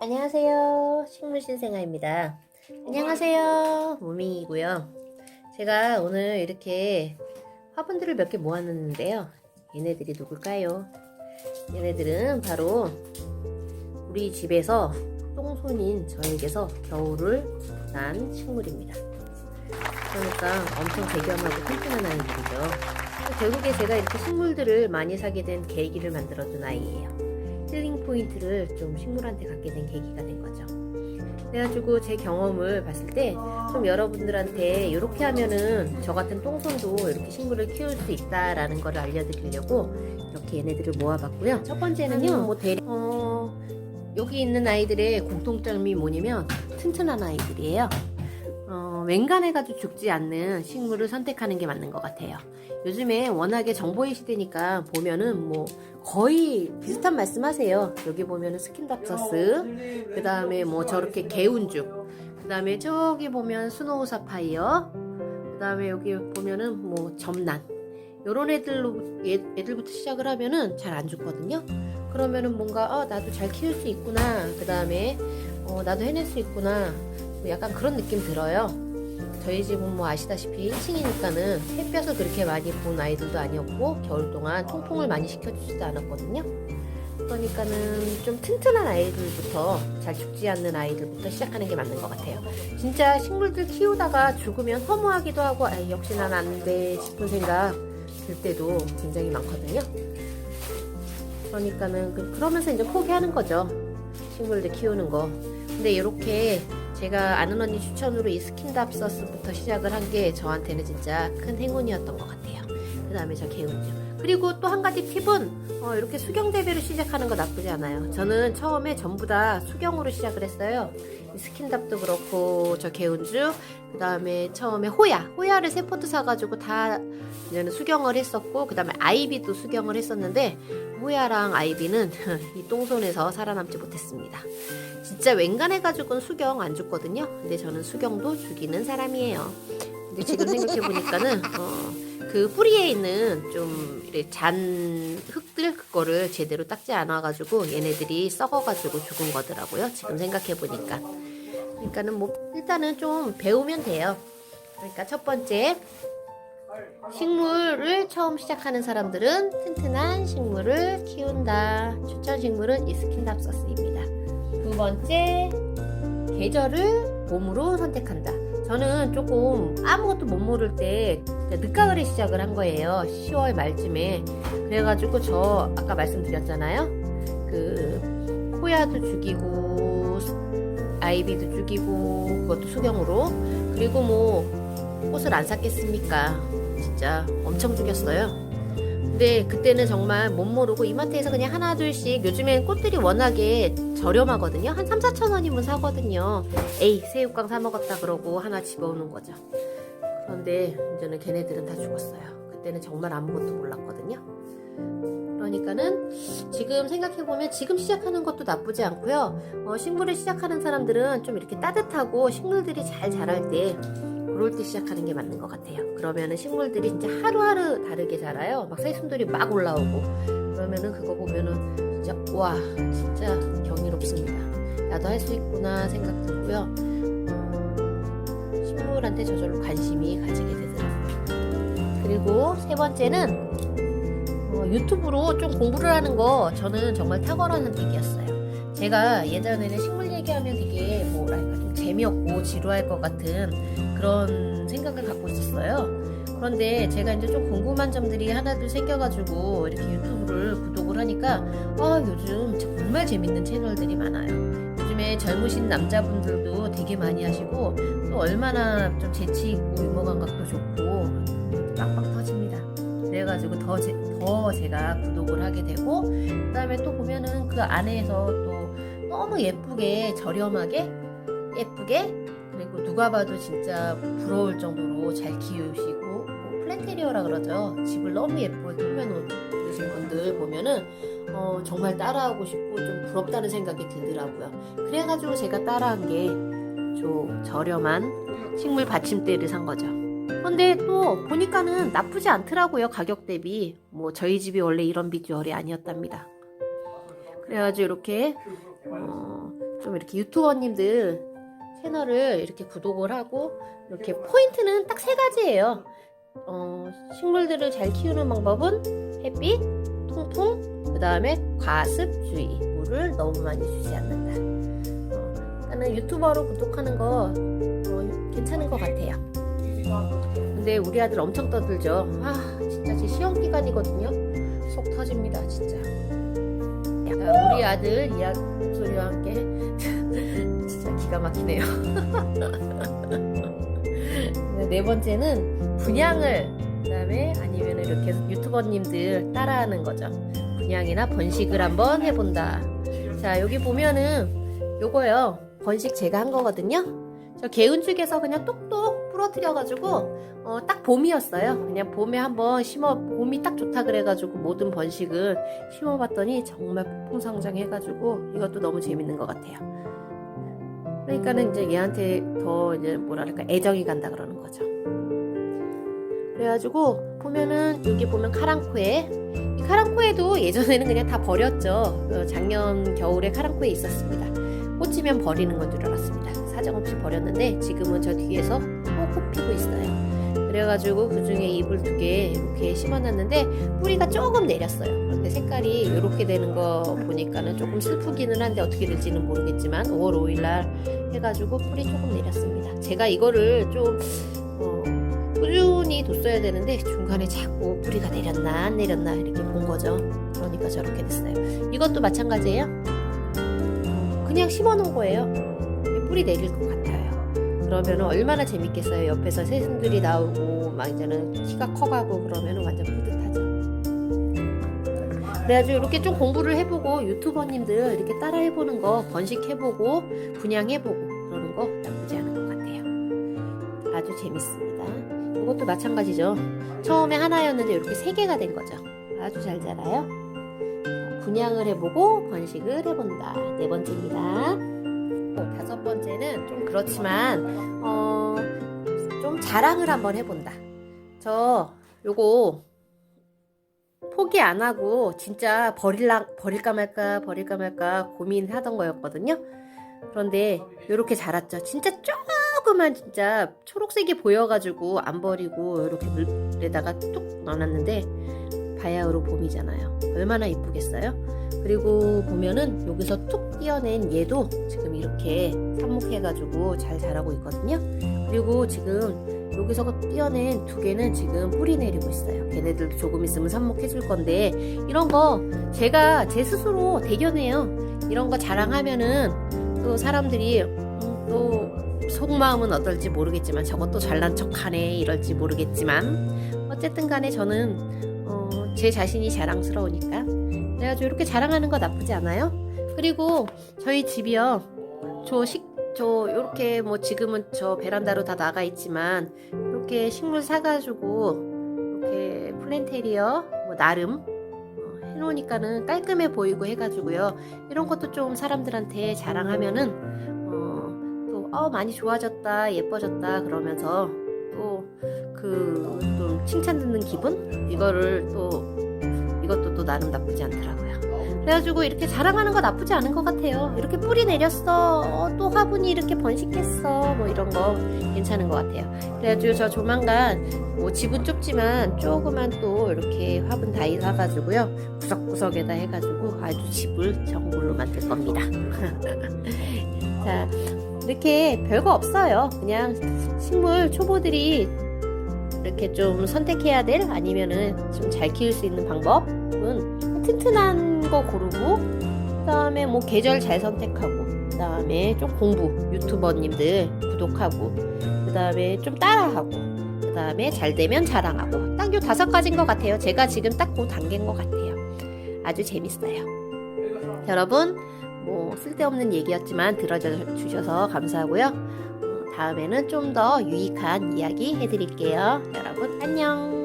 안녕하세요. 식물신생아입니다. 안녕하세요. 무밍이고요. 제가 오늘 이렇게 화분들을 몇 개 모았는데요. 얘네들이 누굴까요? 얘네들은 바로 우리 집에서 똥손인 저에게서 겨울을 난 식물입니다. 그러니까 엄청 대견하고 튼튼한 아이들이죠. 결국에 제가 이렇게 식물들을 많이 사게 된 계기를 만들어준 아이예요. 포인트를 좀 식물한테 갖게 된 계기가 된 거죠. 그래가지고 제 경험을 봤을 때 좀 여러분들한테 이렇게 하면은 저 같은 똥손도 이렇게 식물을 키울 수 있다라는 걸 알려드리려고 이렇게 얘네들을 모아봤고요. 첫 번째는요, 뭐 대략 어, 여기 있는 아이들의 공통점이 뭐냐면 튼튼한 아이들이에요. 어, 맹간해가지고 죽지 않는 식물을 선택하는 게 맞는 것 같아요. 요즘에 워낙에 정보의 시대니까 보면은 뭐 거의 비슷한 말씀하세요. 여기 보면은 스킨답서스, 그 다음에 뭐 저렇게 개운죽, 그 다음에 저기 보면 스노우 사파이어, 그 다음에 여기 보면은 뭐 점란. 요런 애들로 얘- 애들부터 시작을 하면은 잘 안 죽거든요. 그러면은 뭔가 어 나도 잘 키울 수 있구나. 그 다음에 어 나도 해낼 수 있구나. 뭐 약간 그런 느낌 들어요. 저희 집은 뭐 아시다시피 1층이니까는 햇볕을 그렇게 많이 본 아이들도 아니었고 겨울 동안 통풍을 많이 시켜주지도 않았거든요. 그러니까는 좀 튼튼한 아이들부터 잘 죽지 않는 아이들부터 시작하는 게 맞는 것 같아요. 진짜 식물들 키우다가 죽으면 허무하기도 하고 아, 역시 난 안 돼 싶은 생각 들 때도 굉장히 많거든요. 그러니까는 그- 그러면서 이제 포기하는 거죠. 식물들 키우는 거. 근데 이렇게 제가 아는 언니 추천으로 이 스킨답서스부터 시작을 한 게 저한테는 진짜 큰 행운이었던 것 같아요. 그 다음에 저 개운요. 그리고 또 한 가지 팁은 어, 이렇게 수경 재배로 시작하는 거 나쁘지 않아요. 저는 처음에 전부 다 수경으로 시작을 했어요. 이 스킨답도 그렇고 저 개운주 그 다음에 처음에 호야 호야를 세 포트 사가지고 다 이제는 수경을 했었고 그 다음에 아이비도 수경을 했었는데 호야랑 아이비는 이 똥손에서 살아남지 못했습니다. 진짜 웬간해 가지고는 수경 안 죽거든요. 근데 저는 수경도 죽이는 사람이에요. 근데 지금 생각해 보니까는 어, 그 뿌리에 있는 좀 잔 흙들 그거를 제대로 닦지 않아가지고 얘네들이 썩어가지고 죽은 거더라고요. 지금 생각해보니까. 그러니까는 뭐 일단은 좀 배우면 돼요. 그러니까 첫 번째 식물을 처음 시작하는 사람들은 튼튼한 식물을 키운다. 추천 식물은 이 스킨답서스입니다. 두 번째, 계절을 봄으로 선택한다. 저는 조금 아무것도 못 모를 때 늦가을에 시작을 한 거예요. 10월 말쯤에. 그래가지고 저 아까 말씀드렸잖아요. 그 호야도 죽이고 아이비도 죽이고 그것도 수경으로 그리고 뭐 꽃을 안 샀겠습니까? 진짜 엄청 죽였어요. 근데 그때는 정말 못 모르고 이마트에서 그냥 하나 둘씩 요즘엔 꽃들이 워낙에 저렴하거든요. 한 3, 4천 원이면 사거든요. 에이 새우깡 사 먹었다 그러고 하나 집어오는 거죠. 그런데 이제는 걔네들은 다 죽었어요. 그때는 정말 아무것도 몰랐거든요. 그러니까는 지금 생각해보면 지금 시작하는 것도 나쁘지 않고요. 어, 식물을 시작하는 사람들은 좀 이렇게 따뜻하고 식물들이 잘 자랄 때 그럴 때 시작하는 게 맞는 것 같아요. 그러면은 식물들이 진짜 하루하루 다르게 자라요. 막 새순들이 막 올라오고 그러면은 그거 보면은 진짜 와 진짜 경이롭습니다. 나도 할 수 있구나 생각 들고요. 어, 식물한테 저절로 관심이 가지게 되더라고요. 그리고 세 번째는 어, 유튜브로 좀 공부를 하는 거 저는 정말 탁월한 선택이었어요. 제가 예전에는 식물 얘기하면 되게 뭐랄까 좀 재미없고 지루할 것 같은 그런 생각을 갖고 있었어요. 그런데 제가 이제 좀 궁금한 점들이 하나둘 생겨가지고 이렇게 유튜브를 구독을 하니까 아 요즘 정말 재밌는 채널들이 많아요. 젊으신 남자분들도 되게 많이 하시고 또 얼마나 좀 재치 있고 유머 감각도 좋고 빵빵 터집니다. 그래가지고 더, 제, 더 제가 구독을 하게 되고 그 다음에 또 보면은 그 안에서 또 너무 예쁘게 저렴하게 예쁘게 그리고 누가 봐도 진짜 부러울 정도로 잘 키우시고 뭐 플랜테리어라 그러죠 집을 너무 예쁘게 꾸며놓으신 분들 보면은 어, 정말 따라하고 싶고 좀 부럽다는 생각이 들더라고요. 그래가지고 제가 따라한 게 좀 저렴한 식물 받침대를 산 거죠. 근데 또 보니까는 나쁘지 않더라고요 가격 대비. 뭐 저희 집이 원래 이런 비주얼이 아니었답니다. 그래가지고 이렇게 어, 좀 이렇게 유튜버님들 채널을 이렇게 구독을 하고 이렇게 포인트는 딱 세 가지예요. 어, 식물들을 잘 키우는 방법은 햇빛, 통풍, 그 다음에 과습 주의, 물을 너무 많이 주지 않는다. 어, 나는 유튜버로 구독하는 거 어, 괜찮은 것 같아요. 근데 우리 아들 엄청 떠들죠. 아, 진짜 제 시험 기간이거든요. 속 터집니다, 진짜. 자, 우리 아들 이야 목소리와 함께 진짜 기가 막히네요. 네 번째는 분양을 그다음에 아니면 이렇게 유튜버님들 따라하는 거죠. 분양이나 번식을 한번 해본다. 자 여기 보면은 요거요 번식 제가 한 거거든요. 저 개운죽에서 그냥 똑똑 부러뜨려가지고 어, 딱 봄이었어요. 그냥 봄에 한번 심어 봄이 딱 좋다 그래가지고 모든 번식을 심어봤더니 정말 폭풍성장해가지고 이것도 너무 재밌는 것 같아요. 그러니까는 이제 얘한테 더 이제 뭐랄까 애정이 간다 그러는 거죠. 그래가지고 보면은 여기 보면 카랑코에 이 카랑코에도 예전에는 그냥 다 버렸죠. 어, 작년 겨울에 카랑코에 있었습니다. 꽂히면 버리는 건 줄 알았습니다. 사정없이 버렸는데 지금은 저 뒤에서 꼭꼭 피고 있어요. 그래가지고 그 중에 이불 두 개 이렇게 심어놨는데 뿌리가 조금 내렸어요. 근데 색깔이 이렇게 되는 거 보니까는 조금 슬프기는 한데 어떻게 될지는 모르겠지만 5월 5일 날 해가지고 뿌리 조금 내렸습니다. 제가 이거를 좀 어, 꾸준히 뒀어야 되는데 중간에 자꾸 뿌리가 내렸나 안 내렸나 이렇게 본 거죠. 그러니까 저렇게 됐어요. 이것도 마찬가지예요. 그냥 심어 놓은 거예요. 뿌리 내릴 것 같아요. 그러면 얼마나 재밌겠어요. 옆에서 새순들이 나오고 막 이제는 키가 커가고 그러면 완전 뿌듯하죠. 그래가지고 이렇게 좀 공부를 해보고 유튜버님들 이렇게 따라 해보는 거 번식해보고 분양해보고 그러는 거 나쁘지 않은 것 같아요. 아주 재밌습니다. 이것도 마찬가지죠. 처음에 하나였는데 이렇게 세 개가 된 거죠. 아주 잘 자라요. 분양을 해보고 번식을 해본다. 네 번째입니다. 어, 다섯 번째는 좀 그렇지만 어, 좀 자랑을 한번 해본다. 저 요거 포기 안 하고 진짜 버릴라 버릴까 말까 버릴까 말까 고민하던 거였거든요. 그런데 이렇게 자랐죠. 진짜 조그만 진짜 초록색이 보여가지고 안 버리고 이렇게 물에다가 뚝 넣어놨는데 바야흐로 봄이잖아요. 얼마나 이쁘겠어요? 그리고 보면은 여기서 툭 띄어낸 얘도 지금 이렇게 삽목해가지고 잘 자라고 있거든요. 그리고 지금 여기서 띄어낸 두 개는 지금 뿌리 내리고 있어요. 걔네들도 조금 있으면 삽목해줄 건데 이런 거 제가 제 스스로 대견해요. 이런 거 자랑하면은 또 사람들이 속마음은 어떨지 모르겠지만 저것도 잘난 척하네 이럴지 모르겠지만 어쨌든 간에 저는 어, 제 자신이 자랑스러우니까 그래가지고 이렇게 자랑하는 거 나쁘지 않아요? 그리고 저희 집이요 저 식, 저 이렇게 뭐 지금은 저 베란다로 다 나가 있지만 이렇게 식물 사가지고 이렇게 플랜테리어 뭐 나름 어, 해놓으니까는 깔끔해 보이고 해가지고요 이런 것도 좀 사람들한테 자랑하면은 어, 많이 좋아졌다 예뻐졌다 그러면서 또 그 좀 칭찬 듣는 기분 이거를 또 이것도 또 나름 나쁘지 않더라고요. 그래가지고 이렇게 자랑하는 거 나쁘지 않은 것 같아요. 이렇게 뿌리 내렸어. 어, 또 화분이 이렇게 번식했어. 뭐 이런 거 괜찮은 것 같아요. 그래가지고 저 조만간 뭐 집은 좁지만 조그만 또 이렇게 화분 다이 사가지고요. 구석구석에다 해가지고 아주 집을 정글로 만들 겁니다. 자, 이렇게 별거 없어요. 그냥 식물 초보들이 이렇게 좀 선택해야 될 아니면은 좀 잘 키울 수 있는 방법은 튼튼한 거 고르고 그다음에 뭐 계절 잘 선택하고 그다음에 좀 공부 유튜버님들 구독하고 그다음에 좀 따라하고 그다음에 잘 되면 자랑하고 딱 요 다섯 가지인 것 같아요. 제가 지금 딱 그 단계인 것 같아요. 아주 재밌어요. 여러분 뭐 쓸데없는 얘기였지만 들어주셔서 감사하고요. 어, 다음에는 좀 더 유익한 이야기 해드릴게요. 여러분 안녕.